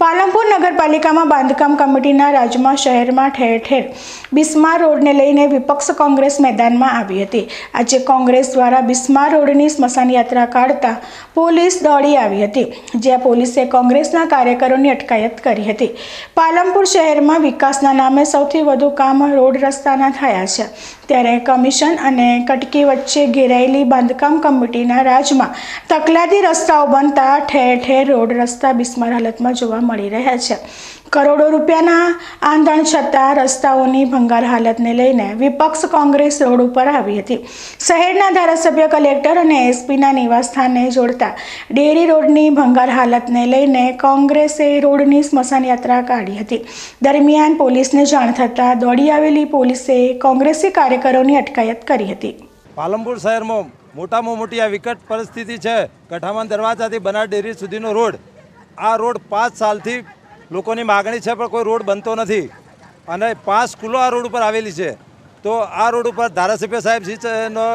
પાલનપુર નગરપાલિકામાં બાંધકામ કમિટીના રાજમાં શહેરમાં ઠેર ઠેર બિસ્માર રોડને લઈને વિપક્ષ કોંગ્રેસ મેદાનમાં આવી હતી. આજે કોંગ્રેસ દ્વારા બિસ્મા રોડની સ્મશાન યાત્રા કાઢતા પોલીસ દોડી આવી હતી, જ્યાં પોલીસે કોંગ્રેસના કાર્યકરોની અટકાયત કરી હતી. પાલનપુર શહેરમાં વિકાસના નામે સૌથી વધુ કામ રોડ રસ્તાના થયા છે. ત્યારે કમિશન અને કટકી વચ્ચે ઘેરાયેલી બાંધકામ કમિટીના રાજમાં તકલાદી રસ્તાઓ બનતા ઠેર ઠેર રોડ રસ્તા બિસ્માર હાલતમાં જોવા મળી રહ્યા છે. કરોડો રૂપિયાના આંધણ છતાં રસ્તાઓની ભંગાર હાલતને લઈને વિપક્ષ કોંગ્રેસ રોડ ઉપર આવી હતી. શહેરના ધારાસભ્ય કલેક્ટર અને એસપીના નિવાસસ્થાને જોડતા ડેરી રોડની ભંગાર હાલતને લઈને કોંગ્રેસે રોડની સ્મશાન યાત્રા કાઢી હતી. દરમિયાન પોલીસને જાણ થતાં દોડી આવેલી પોલીસે કોંગ્રેસી કાર્યકરોની અટકાયત કરી હતી. પાલનપુર શહેરમાં મોટામાં મોટી આ વિકટ પરિસ્થિતિ છે. કઠામાં દરવાજાથી બનાર ડેરી સુધીનો રોડ આ રોડ પાંચ સાલથી લોકોની માગણી છે પણ કોઈ રોડ બનતો નથી. અને પાંચ સ્કૂલો આ રોડ ઉપર આવેલી છે. તો આ રોડ ઉપર ધારાસભ્ય સાહેબનો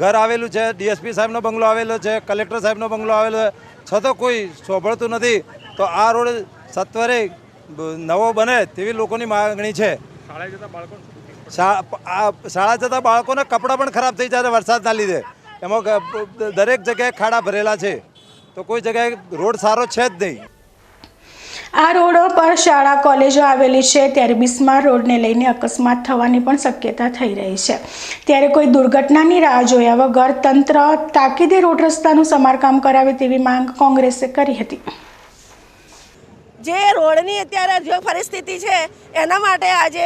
ઘર આવેલું છે ડીએસપી સાહેબનો બંગલો આવેલો છે કલેક્ટર સાહેબનો બંગલો આવેલો છે. છતાં કોઈ સોંભળતું નથી. તો આ રોડ સત્વરે નવો બને તેવી લોકોની માગણી છે. શાળા જતા બાળકોને કપડાં પણ ખરાબ થઈ જાય વરસાદના લીધે. એમાં દરેક જગ્યાએ ખાડા ભરેલા છે. તો કોઈ જગ્યાએ રોડ સારો છે જ નહીં. આ રોડો પર શાળા કોલેજો આવેલી છે. ત્યારે બિસ્માર રોડને લઈને અકસ્માત થવાની પણ શક્યતા થઈ રહી છે. ત્યારે કોઈ દુર્ઘટનાની રાહ જોયા વગર તંત્ર તાકીદે રોડ રસ્તાનું સમારકામ કરાવે તેવી માંગ કોંગ્રેસે કરી હતી. જે રોડની અત્યારે જે પરિસ્થિતિ છે એના માટે આજે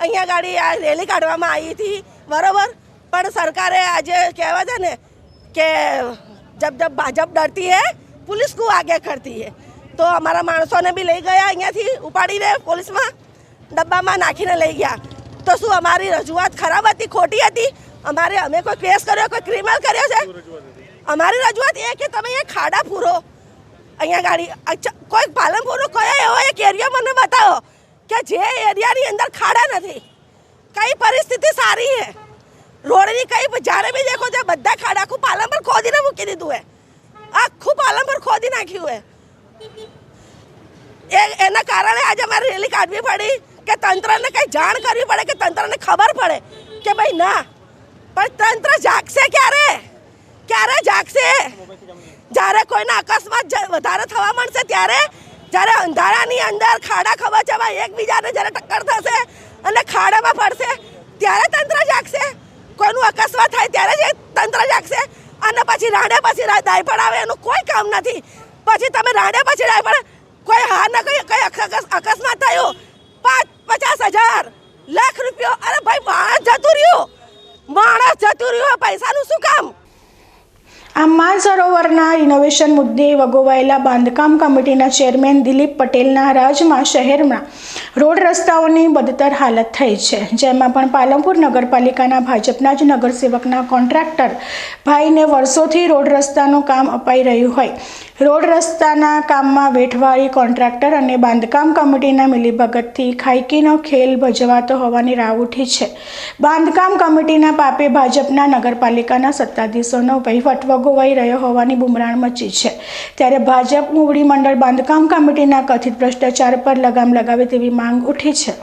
અહીંયા ગાડી આ રેલી કાઢવામાં આવી હતી. બરોબર? પણ સરકારે આજે કહેવા છે ને કે જબ જબ ભાજપ ડરતી હે, પુલિસ કું આગે કરતી હે. તો અમારા માણસોને બી લઈ ગયા અહીંયાથી ઉપાડીને પોલીસમાં, ડબ્બામાં નાખીને લઈ ગયા. તો શું અમારી રજૂઆત ખરાબ હતી, ખોટી હતી? અમારે, અમે કોઈ કેસ કર્યો, કોઈ ક્રિમિનલ કર્યો છે? અમારી રજૂઆત એ કે તમે એ ખાડા પૂરો. અહીંયા ગાડી કોઈ પાલનપુરનો કયો એવો એક એરિયા મને બતાવો કે જે એરિયાની અંદર ખાડા નથી. કઈ પરિસ્થિતિ સારી છે રોડની કઈ જ્યારે બી દેખો ત્યાં બધા ખાડા આખું પાલનપુર ખોદીને મૂકી દીધું હે. આખું પાલનપુર ખોદી નાખ્યું હે. એ એના કારણે આજે અમારે રેલી કાઢવી પડી કે તંત્રને કંઈ જાણ કરવી પડે કે તંત્રને ખબર પડે કે ભાઈ ના, પણ તંત્ર જાગશે ક્યારે? ક્યારે જાગશે? જ્યારે કોઈના અકસ્માત વધારે થવા માંડશે ત્યારે, જ્યારે અંધારાની અંદર ખાડા ખબચમાં એકબીજાને જ્યારે ટક્કર થશે અને ખાડામાં પડશે, ત્યારે તંત્ર જાગશે. કોઈનું થાય ત્યારે જ તંત્ર જાગશે અને પછી રાડે પછી રા- આવે, એનું કોઈ કામ નથી. પછી તમે રાડે પછી દાયપડ કોઈ હા ના કઈ કઈ અકસ- અકસ્માત થયો? પાંચ પચાસ હજાર, લાખ રૂપિયો. અરે ભાઈ, માણસ જતું રહ્યું. માણસ જતું રહ્યું પૈસાનું શું કામ? આ માનસરોવરના ઇનોવેશન મુદ્દે વગોવાયેલા બાંધકામ કમિટીના ચેરમેન દિલીપ પટેલના રાજમાં શહેરમાં રોડ રસ્તાઓની બદતર હાલત થઈ છે. જેમાં પણ પાલનપુર નગરપાલિકાના ભાજપના જ નગરસેવકના કોન્ટ્રાક્ટર ભાઈને વર્ષોથી રોડ રસ્તાનું કામ અપાઈ રહ્યું હોય. રોડ રસ્તાના કામમાં વેઠવાળી કોન્ટ્રાક્ટર અને બાંધકામ કમિટીના મિલીભગતથી ખાઈકીનો ખેલ ભજવાતો હોવાની રાવ ઉઠી છે. બાંધકામ કમિટીના પાપે ભાજપના નગરપાલિકાના સત્તાધીશોનો વહીવટ વગોવાઈ રહ્યો હોવાની બુમરાણ મચી છે. ત્યારે ભાજપ મુવડી મંડળ બાંધકામ કમિટીના કથિત ભ્રષ્ટાચાર પર લગામ લગાવે તેવી માંગ ઉઠી છે.